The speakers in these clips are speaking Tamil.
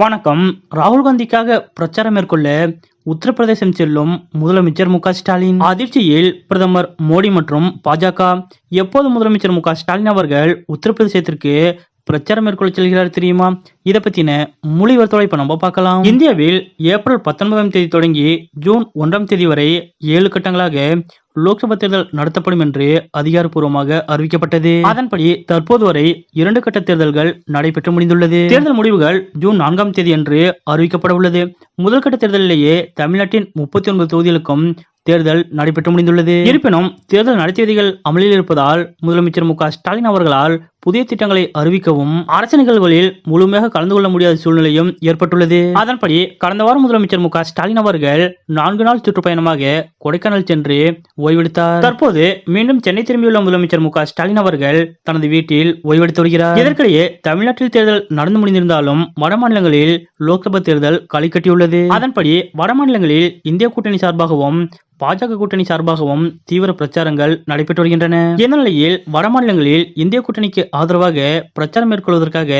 வணக்கம். ராகுல் காந்திக்காக பிரச்சாரம் மேற்கொள்ள உத்தரப்பிரதேசம் செல்லும் முதலமைச்சர் மு ஸ்டாலின். அதிர்ச்சியில் பிரதமர் மோடி மற்றும் பாஜக எப்போது முதலமைச்சர் மு ஸ்டாலின் அவர்கள் உத்தரப்பிரதேசத்திற்கு பிரச்சாரம் மேற்கொள்ள செல்கிறார் தெரியுமா? இதை பத்தின முழு இப்ப நம்ம பார்க்கலாம். இந்தியாவில் ஏப்ரல் பத்தொன்பதாம் தேதி தொடங்கி ஜூன் ஒன்றாம் தேதி வரை ஏழு கட்டங்களாக லோக்சபா தேர்தல் நடத்தப்படும் என்று அதிகாரப்பூர்வமாக அறிவிக்கப்பட்டது. அதன்படி தற்போது வரை இரண்டு கட்ட தேர்தல்கள் நடைபெற்று முடிந்துள்ளது. தேர்தல் முடிவுகள் ஜூன் நான்காம் தேதி அன்று அறிவிக்கப்பட உள்ளது. முதல் கட்ட தேர்தலிலேயே தமிழ்நாட்டின் முப்பத்தி ஒன்பது தொகுதிகளுக்கும் தேர்தல் நடைபெற்று முடிந்துள்ளது. இருப்பினும் தேர்தல் நடத்தை விதிகள் அமலில் இருப்பதால் முதலமைச்சர் மு க ஸ்டாலின் அவர்களால் புதிய திட்டங்களை அறிவிக்கவும் அரசு நிகழ்வுகளில் முழுமையாக கலந்து கொள்ள முடியாத சூழ்நிலையும் ஏற்பட்டுள்ளது. அதன்படி கடந்த வாரம் முதலமைச்சர் மு ஸ்டாலின் அவர்கள் நான்கு நாள் சுற்றுப்பயணமாக கொடைக்கானல் சென்று ஓய்வெடுத்தார். தற்போது மீண்டும் சென்னை திரும்பியுள்ள முதலமைச்சர் மு ஸ்டாலின் அவர்கள் தனது வீட்டில் ஓய்வெடுத்து வருகிறார். இதற்கிடையே தமிழ்நாட்டில் தேர்தல் நடந்து முடிந்திருந்தாலும் வட மாநிலங்களில் லோக்சபா தேர்தல் களை கட்டியுள்ளது. அதன்படி வட மாநிலங்களில் இந்திய கூட்டணி சார்பாகவும் பாஜக கூட்டணி சார்பாகவும் தீவிர பிரச்சாரங்கள் நடைபெற்று வருகின்றன. இந்த நிலையில் வட மாநிலங்களில் இந்திய கூட்டணிக்கு ஆதரவாக பிரச்சாரம் மேற்கொள்வதற்காக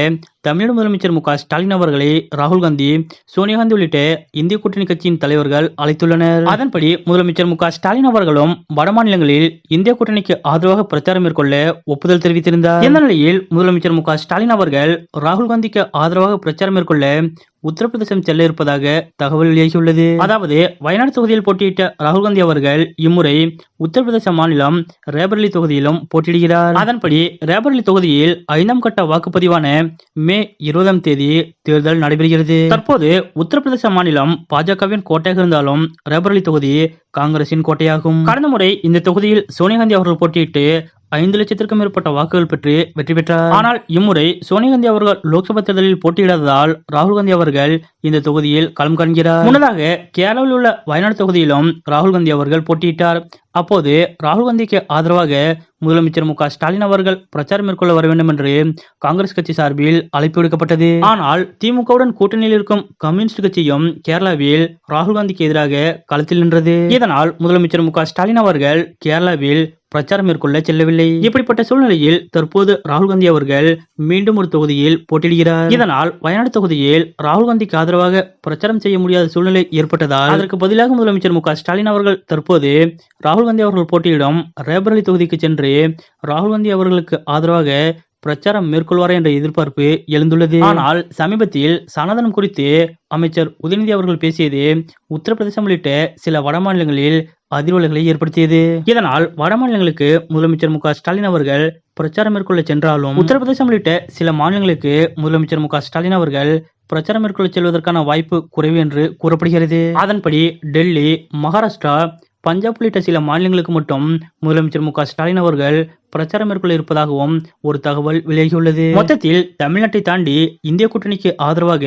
தமிழக முதலமைச்சர் மு க ஸ்டாலின் அவர்களை ராகுல் காந்தி சோனியா காந்தி உள்ளிட்ட இந்திய கூட்டணி கட்சியின் தலைவர்கள் அழைத்துள்ளனர். அதன்படி முதலமைச்சர் மு க ஸ்டாலின் அவர்களும் வட மாநிலங்களில் இந்திய கூட்டணிக்கு ஆதரவாக பிரச்சாரம் மேற்கொள்ள ஒப்புதல் தெரிவித்திருந்தார். இந்த நிலையில் முதலமைச்சர் மு க ஸ்டாலின் அவர்கள் ராகுல் காந்திக்கு ஆதரவாக பிரச்சாரம் மேற்கொள்ள உத்தரப்பிரதேசம் செல்ல இருப்பதாக தகவல் வெளியாகியுள்ளது. அதாவது வயநாடு தொகுதியில் போட்டியிட்ட ராகுல் காந்தி அவர்கள் இம்முறை உத்தரப்பிரதேச மாநிலம் ரேபரலி தொகுதியிலும் போட்டியிடுகிறார். அதன்படி ரேபரலி தொகுதியில் ஐந்தாம் கட்ட வாக்குப்பதிவான மே இருபதாம் தேதி தேர்தல் நடைபெறுகிறது. தற்போது உத்தரப்பிரதேச மாநிலம் பாஜகவின் கோட்டையாக இருந்தாலும் ரேபரலி தொகுதி காங்கிரசின் கோட்டையாகும். கடந்த முறை இந்த தொகுதியில் சோனியா காந்தி அவர்கள் போட்டியிட்டு ஐந்து லட்சத்திற்கும் மேற்பட்ட வாக்குகள் பெற்று வெற்றி பெற்றார். ஆனால் இம்முறை சோனியா காந்தி அவர்கள் லோக்சபா தேர்தலில் போட்டியிடாததால் ராகுல் காந்தி அவர்கள் இந்த தொகுதியில் களம் காண்கிறார். முன்னதாக கேரளாவில் உள்ள வயநாடு தொகுதியிலும் ராகுல் காந்தி அவர்கள் போட்டியிட்டார். அப்போது ராகுல் காந்திக்கு ஆதரவாக முதலமைச்சர் மு ஸ்டாலின் அவர்கள் பிரச்சாரம் மேற்கொள்ள வர வேண்டும் என்று காங்கிரஸ் கட்சி சார்பில் அழைப்பு விடுக்கப்பட்டது. ஆனால் திமுகவுடன் கூட்டணியில் இருக்கும் கம்யூனிஸ்ட் கட்சியும் கேரளாவில் ராகுல் காந்திக்கு எதிராக களத்தில் நின்றது. இதனால் முதலமைச்சர் மு ஸ்டாலின் அவர்கள் கேரளாவில் பிரச்சாரம் மேற்கொள்ள செல்லவில்லை. இப்படிப்பட்ட சூழ்நிலையில் தற்போது ராகுல் காந்தி அவர்கள் மீண்டும் ஒரு தொகுதியில் போட்டியிடுகிறார். இதனால் வயநாடு தொகுதியில் ராகுல் காந்திக்கு ஆதரவாக பிரச்சாரம் செய்ய முடியாத சூழ்நிலை ஏற்பட்டதால் அதற்கு பதிலாக முதலமைச்சர் மு ஸ்டாலின் அவர்கள் தற்போது ராகுல் காந்தி அவர்கள் போட்டியிடும் ரேபரலி தொகுதிக்கு சென்று ராகுல் காந்தி அவர்களுக்கு ஆதரவாக பிரச்சாரம் மேற்கொள்வார் என்ற எதிர்பார்ப்பு எழுந்துள்ளது. ஆனால் சமீபத்தில் சனாதனம் குறித்து அமைச்சர் உதயநிதி அவர்கள் பேசியது உத்தரப்பிரதேசம் உள்ளிட்ட சில வட மாநிலங்களில் அதிர்வலைகளை ஏற்படுத்தியது. இதனால் வட மாநிலங்களுக்கு முதலமைச்சர் மு ஸ்டாலின் அவர்கள் பிரச்சாரம் மேற்கொள்ள சென்றாலும் உத்தரப்பிரதேசம் உள்ளிட்ட சில மாநிலங்களுக்கு முதலமைச்சர் மு ஸ்டாலின் அவர்கள் பிரச்சாரம் மேற்கொள்ள செல்வதற்கான வாய்ப்பு குறைவு என்று கூறப்படுகிறது. அதன்படி டெல்லி மகாராஷ்டிரா பஞ்சாப் உள்ளிட்ட சில மாநிலங்களுக்கு மட்டும் முதலமைச்சர் மு ஸ்டாலின் அவர்கள் பிரச்சாரம் மேற்கொள்ள இருப்பதாகவும் ஒரு தகவல் வெளியாகியுள்ளது. மொத்தத்தில் தமிழ்நாட்டை தாண்டி இந்திய கூட்டணிக்கு ஆதரவாக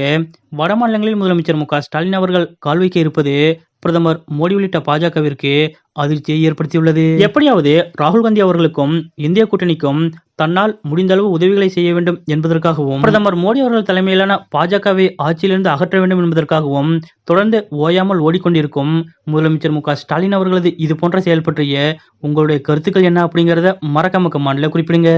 வட மாநிலங்களில் முதலமைச்சர் மு ஸ்டாலின் அவர்கள் கால் வைக்க இருப்பது பிரதமர் மோடி உள்ளிட்ட பாஜகவிற்கு அதிர்ச்சியை ஏற்படுத்தியுள்ளது. எப்படியாவது ராகுல் காந்தி அவர்களுக்கும் இந்திய கூட்டணிக்கும் தன்னால் முடிந்த அளவு உதவிகளை செய்ய வேண்டும் என்பதற்காகவும் பிரதமர் மோடி அவர்கள் தலைமையிலான பாஜகவை ஆட்சியிலிருந்து அகற்ற வேண்டும் என்பதற்காகவும் தொடர்ந்து ஓயாமல் ஓடிக்கொண்டிருக்கும் முதலமைச்சர் மு ஸ்டாலின் அவர்களது இது போன்ற செயல் பற்றிய உங்களுடைய கருத்துக்கள் என்ன அப்படிங்கறத மறக்காம கமாண்ட்ல குறிப்பிடுங்க.